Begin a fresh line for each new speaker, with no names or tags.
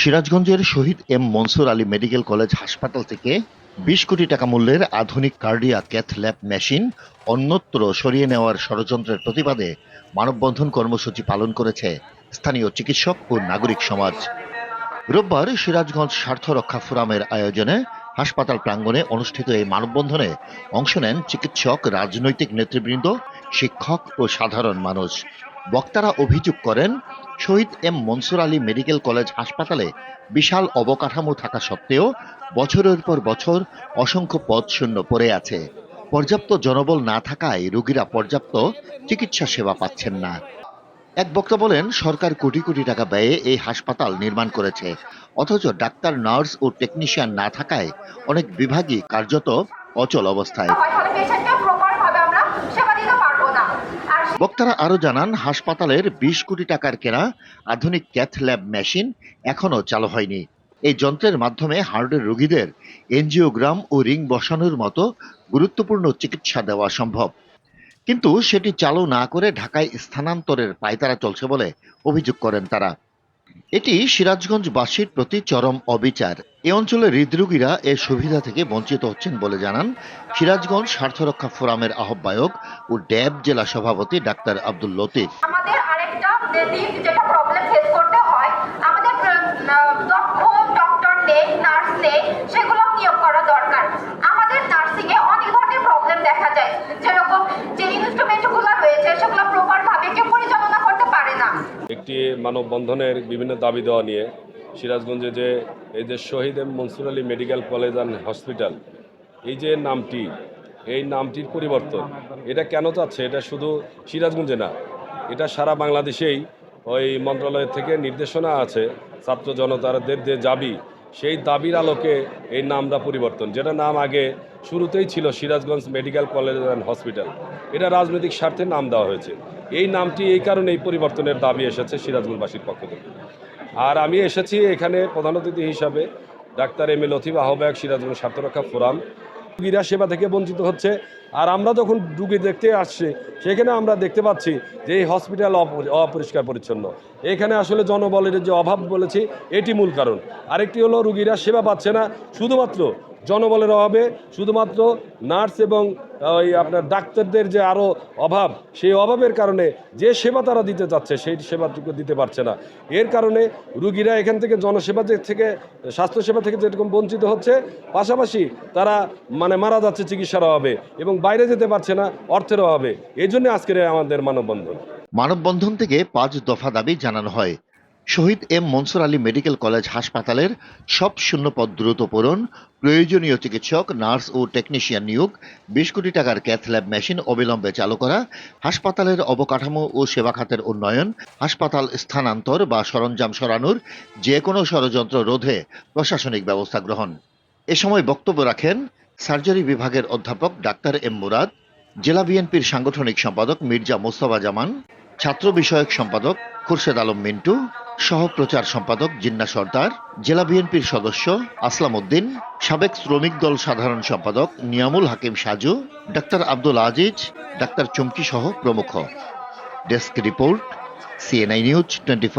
সিরাজগঞ্জের Shaheed M Mansur Ali medical college হাসপাতাল থেকে বিশ কোটি টাকা মূল্যের আধুনিক কার্ডিয়া ক্যাথ ল্যাব মেশিন, অন্যত্র সরিয়ে নেওয়ার ষড়যন্ত্রের প্রতিবাদে মানববন্ধন কর্মসূচি পালন করেছে স্থানীয় চিকিৎসক ও নাগরিক সমাজ। রোববার সিরাজগঞ্জ স্বার্থ রক্ষা ফোরামের আয়োজনে হাসপাতাল প্রাঙ্গণে অনুষ্ঠিত এই মানববন্ধনে অংশ নেন চিকিৎসক, রাজনৈতিক নেতৃবৃন্দ, শিক্ষক ও সাধারণ মানুষ। বক্তারা অভিযোগ করেন, Shaheed M Mansur Ali medical college হাসপাতালে বিশাল অবকাঠামো থাকা সত্ত্বেও বছরের পর বছর অসংখ্য পদ শূন্য পড়ে আছে। পর্যাপ্ত জনবল না থাকায় রোগীরা পর্যাপ্ত চিকিৎসা সেবা পাচ্ছেন না। এক বক্তা বলেন, সরকার কোটি কোটি টাকা ব্যয়ে এই হাসপাতাল নির্মাণ করেছে। অথচ ডাক্তার, নার্স ও টেকনিশিয়ান না থাকায় অনেক বিভাগই কার্যত অচল অবস্থায়
হয় তাহলে পেশেন্টকে প্রপার ভাবে আমরা সেবা দিতে পারব না আর
বক্তারা আরও জানান, হাসপাতালের বিশ কোটি টাকার কেনা আধুনিক ক্যাথ ল্যাব মেশিন এখনও চালু হয়নি। এই যন্ত্রের মাধ্যমে হার্টের রোগীদের এনজিওগ্রাম ও রিং বসানোর মতো গুরুত্বপূর্ণ চিকিৎসা দেওয়া সম্ভব। কিন্তু সেটি চালু না করে ঢাকায় স্থানান্তরের পায়তারা চলছে বলে অভিযোগ করেন তারা। এটি সিরাজগঞ্জ বাসীর প্রতি চরম অবিচার। এ অঞ্চলের হৃদরোগীরা এ সুবিধা থেকে বঞ্চিত হচ্ছেন বলে জানান সিরাজগঞ্জ স্বার্থরক্ষা ফোরামের আহ্বায়ক ও ড্যাব জেলা সভাপতি ডাক্তার আব্দুল লতিফ।
আমাদের আরেকটা সেগুলো নিয়োগ করা দরকার আমাদের নার্সিং এ অনেক ধরনের প্রবলেম দেখা যায় যেরকম যে ইনস্ট্রুমেন্টগুলো রয়েছে সেগুলো প্রপার ভাবে কেউ পরিচালনা করতে পারে না
একটি মানববন্ধনের বিভিন্ন দাবি দেওয়া নিয়ে সিরাজগঞ্জে যে এই যে Shaheed M Mansur Ali medical college and hospital, এই যে নামটি, এই নামটির পরিবর্তন, এটা কেন চাচ্ছে? এটা শুধু সিরাজগঞ্জে না, এটা সারা বাংলাদেশেই ওই মন্ত্রণালয় থেকে নির্দেশনা আছে, ছাত্র জনতাদের যে দাবি, সেই দাবির আলোকে এই নামটা পরিবর্তন, যেটা নাম আগে শুরুতেই ছিল Sirajganj medical college and hospital, এটা রাজনৈতিক স্বার্থে নাম দেওয়া হয়েছে। এই নামটি এই কারণে এই পরিবর্তনের দাবি এসেছে সিরাজগঞ্জবাসীর পক্ষ থেকে। আর আমি এসেছি এখানে প্রধান অতিথি হিসাবে ডাক্তার এম এ লথিফ আহ্বায়ক সিরাজগঞ্জ স্বার্থরক্ষা ফোরাম। রুগীরা সেবা থেকে বঞ্চিত হচ্ছে। আর আমরা যখন রুগী দেখতে আসছি, সেখানে আমরা দেখতে পাচ্ছি যে এই হসপিটাল অপ- অপরিষ্কার পরিচ্ছন্ন। এখানে আসলে জনবলের যে অভাব বলেছি, এটি মূল কারণ। আরেকটি হলো রুগীরা সেবা পাচ্ছে না, শুধুমাত্র জনবলের অভাবে শুধুমাত্র নার্স এবং ওই আপনার ডাক্তারদের যে আরও অভাব, সেই অভাবের কারণে যে সেবা তারা দিতে চাচ্ছে, সেই সেবাটুকু দিতে পারছে না। এর কারণে রুগীরা এখান থেকে জনসেবা থেকে, স্বাস্থ্যসেবা থেকে যেরকম বঞ্চিত হচ্ছে, পাশাপাশি তারা মানে মারা যাচ্ছে চিকিৎসার অভাবে এবং বাইরে যেতে পারছে না, অর্থের অভাবে। এই জন্য আজকের আমাদের মানববন্ধন।
মানববন্ধন থেকে পাঁচ দফা দাবি জানানো হয়। Shaheed M Mansur Ali medical college হাসপাতালের সব শূন্যপদ দ্রুত পূরণ, প্রয়োজনীয় চিকিৎসক, নার্স ও টেকনিশিয়ান নিয়োগ, বিশ কোটি টাকার ক্যাথ ল্যাব মেশিন অবিলম্বে চালু করা, হাসপাতালের অবকাঠামো ও সেবা খাতের উন্নয়ন, হাসপাতাল স্থানান্তর বা সরঞ্জাম সরানোর যে কোনো ষড়যন্ত্র রোধে প্রশাসনিক ব্যবস্থা গ্রহণ। এ সময় বক্তব্য রাখেন সার্জারি বিভাগের অধ্যাপক ডাক্তার এম মুরাদ, জেলা বিএনপির সাংগঠনিক সম্পাদক মির্জা মোস্তফা জামান ছাত্র বিষয়ক সম্পাদক খুরশেদ আলম মিন্টু, সহ প্রচার সম্পাদক জিন্না সর্দার, জেলা বিএনপির সদস্য আসলাম উদ্দিন, সাবেক শ্রমিক দল সাধারণ সম্পাদক নিয়ামুল হাকিম সাজু, ডাক্তার আব্দুল আজিজ, ডাক্তার চুমকি সহ প্রমুখ। Desk report, CNI news twenty